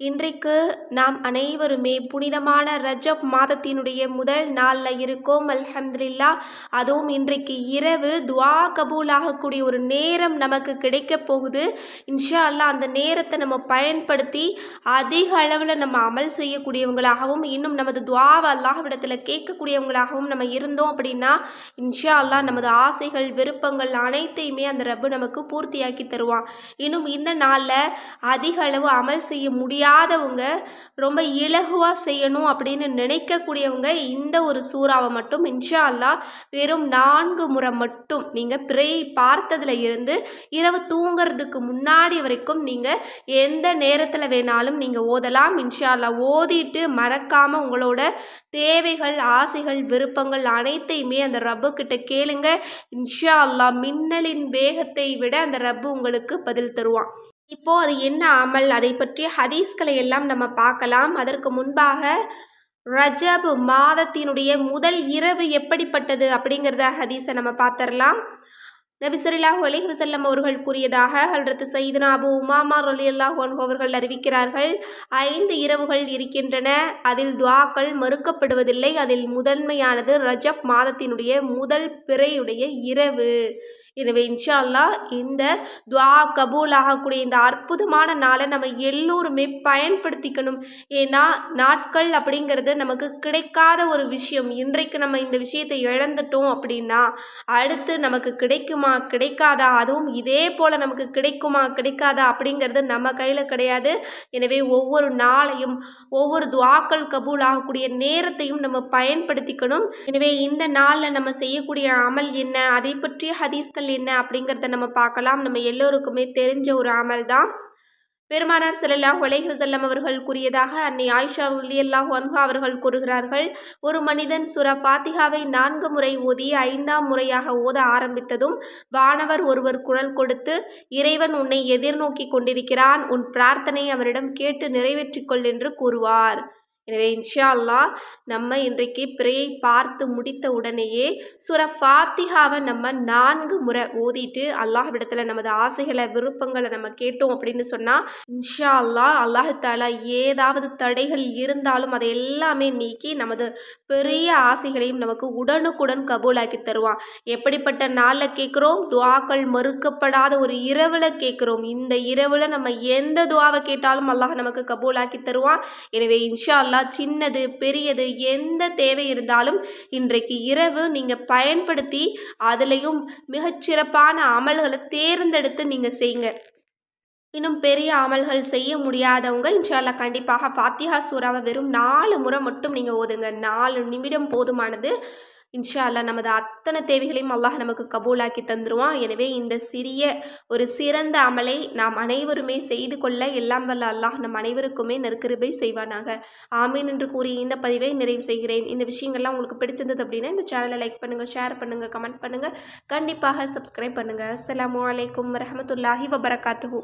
இன்றைக்கு நாம் அனைவருமே புனிதமான ரஜப் மாதத்தினுடைய முதல் நாளில் இருக்கோம் அல்ஹம்துலில்லா. அதுவும் இன்றைக்கு இரவு துவா கபூலாகக்கூடிய ஒரு நேரம் நமக்கு கிடைக்க போகுது. இன்ஷா அல்லாஹ் அந்த நேரத்தை நம்ம பயன்படுத்தி அதிக அளவில் நம்ம அமல் செய்யக்கூடியவங்களாகவும் இன்னும் நமது துவாவை அல்லாஹ்விடத்தில் கேட்கக்கூடியவங்களாகவும் நம்ம இருந்தோம் அப்படின்னா இன்ஷா அல்லாஹ் நமது ஆசைகள் விருப்பங்கள் அனைத்தையுமே அந்த ரப்பு நமக்கு பூர்த்தியாக்கி தருவான். இன்னும் இந்த நாளில் அதிக அளவு அமல் செய்ய முடியாது. முடியாதவங்க ரொம்ப இலகுவாக செய்யணும் அப்படின்னு நினைக்கக்கூடியவங்க இந்த ஒரு சூறாவை மட்டும் இன்ஷா அல்லாஹ் வெறும் நான்கு முறை மட்டும் நீங்கள் பிரே பார்த்ததுல இருந்து இரவு தூங்குறதுக்கு முன்னாடி வரைக்கும் நீங்கள் எந்த நேரத்தில் வேணாலும் நீங்கள் ஓதலாம். இன்ஷா அல்லாஹ் ஓதிட்டு மறக்காமல் உங்களோட தேவைகள் ஆசைகள் விருப்பங்கள் அனைத்தையுமே அந்த ரப்பு கிட்ட கேளுங்க. இன்ஷா அல்லாஹ் மின்னலின் வேகத்தை விட அந்த ரப்பு உங்களுக்கு பதில் தருவான். இப்போ அது என்ன அமல்? அதை பற்றிய ஹதீஸ்களை எல்லாம் நம்ம பார்க்கலாம். அதற்கு முன்பாக ரஜப் மாதத்தினுடைய முதல் இரவு எப்படிப்பட்டது அப்படிங்கிறத ஹதீஸை நம்ம பார்த்துடலாம். நபி ஸல்லல்லாஹு வசல்லம் அவர்கள் கூறியதாக ஹல்ரத்து சையதுனா அபு உமாமா ரலியல்லாஹு அன்ஹு அவர்கள் அறிவிக்கிறார்கள் ஐந்து இரவுகள் இருக்கின்றன. அதில் துவாக்கள் மறுக்கப்படுவதில்லை. அதில் முதன்மையானது ரஜப் மாதத்தினுடைய முதல் பிறையுடைய இரவு. எனவே இன்ஷா இந்த துவா கபூல் ஆகக்கூடிய இந்த அற்புதமான நாளை நம்ம எல்லோருமே பயன்படுத்திக்கணும். ஏன்னா நாட்கள் அப்படிங்கிறது நமக்கு கிடைக்காத ஒரு விஷயம். இன்றைக்கு நம்ம இந்த விஷயத்தை இழந்துட்டோம் அப்படின்னா அடுத்து நமக்கு கிடைக்குமா கிடைக்காதா? அதுவும் இதே போல் நமக்கு கிடைக்குமா கிடைக்காதா? அப்படிங்கிறது நம்ம கையில் கிடையாது. எனவே ஒவ்வொரு நாளையும் ஒவ்வொரு துவாக்கள் கபூல் ஆகக்கூடிய நேரத்தையும் நம்ம பயன்படுத்திக்கணும். எனவே இந்த நாளில் நம்ம செய்யக்கூடிய அமல் என்ன? அதை பற்றிய ஹதீஸ்கள் என்ன அப்படிங்கிறத நம்ம பார்க்கலாம். நம்ம எல்லோருக்குமே தெரிஞ்ச ஒரு அமல் தான். பெருமானார் ஸல்லல்லாஹு அலைஹி வசல்லம் அவர்கள் கூறியதாக அன்னை ஆயிஷா உல்லியல்லாஹ் ஒன்ஹா அவர்கள் கூறுகிறார்கள் ஒரு மனிதன் சுர ஃபாத்திஹாவை நான்கு முறை ஓதி ஐந்தாம் முறையாக ஓத ஆரம்பித்ததும் வானவர் ஒருவர் குரல் கொடுத்து இறைவன் உன்னை எதிர்நோக்கி கொண்டிருக்கிறான் உன் பிரார்த்தனை அவரிடம் கேட்டு நிறைவேற்றிக்கொள் என்று கூறுவார். எனவே இன்ஷா அல்லாஹ் நம்ம இன்றைக்கு பிறையை பார்த்து முடித்த உடனேயே சுர ஃபாத்திஹாவை நம்ம நான்கு முறை ஓதிட்டு அல்லாஹ்விடத்தில் நமது ஆசைகளை விருப்பங்களை நம்ம கேட்டோம் அப்படின்னு சொன்னால் இன்ஷா அல்லாஹ் அல்லாஹ் தாலா ஏதாவது தடைகள் இருந்தாலும் அதை எல்லாமே நீக்கி நமது பெரிய ஆசைகளையும் நமக்கு உடனுக்குடன் கபூலாக்கி தருவான். எப்படிப்பட்ட நாளில் கேட்குறோம்? துவாக்கள் மறுக்கப்படாத ஒரு இரவில் கேட்குறோம். இந்த இரவில் நம்ம எந்த துவாவை கேட்டாலும் அல்லாஹ் நமக்கு கபூலாக்கி தருவான். எனவே இன்ஷா அல்லாஹ் சின்னது பெரியது எந்த தேவை இருந்தாலும் இன்றைக்கு இரவு நீங்கள் பயன்படுத்தி அதுலேயும் மிகச்சிறப்பான அமல்களை தேர்ந்தெடுத்து நீங்கள் செய்யுங்க. இன்னும் பெரிய அமல்கள் செய்ய முடியாதவங்க இன்ஷால்லா கண்டிப்பாக ஃபாத்திஹா சூறாவை வெறும் நாலு முறை மட்டும் நீங்கள் ஓதுங்க. நாலு நிமிடம் போதுமானது. இன்ஷா அல்லா நமது அத்தனை தேவைகளையும் அல்லாஹ் நமக்கு கபூலாக்கி தந்துருவான். எனவே இந்த சிறிய ஒரு சிறந்த அமலை நாம் அனைவருமே செய்து கொள்ள எல்லாம் வல்ல அல்லாஹ் நம் அனைவருக்குமே நெருக்கிருபை செய்வானாக. ஆமீன் என்று கூறி இந்த பதிவை நிறைவு செய்கிறேன். இந்த விஷயங்கள்லாம் உங்களுக்கு பிடிச்சிருந்தது அப்படின்னா இந்த சேனலை லைக் பண்ணுங்கள் ஷேர் பண்ணுங்கள் கமெண்ட் பண்ணுங்கள் கண்டிப்பாக சப்ஸ்கிரைப் பண்ணுங்கள் அஸ்லாம் வலைக்கம் வரமத்துல்லாஹி வபரகாத்துஹூ.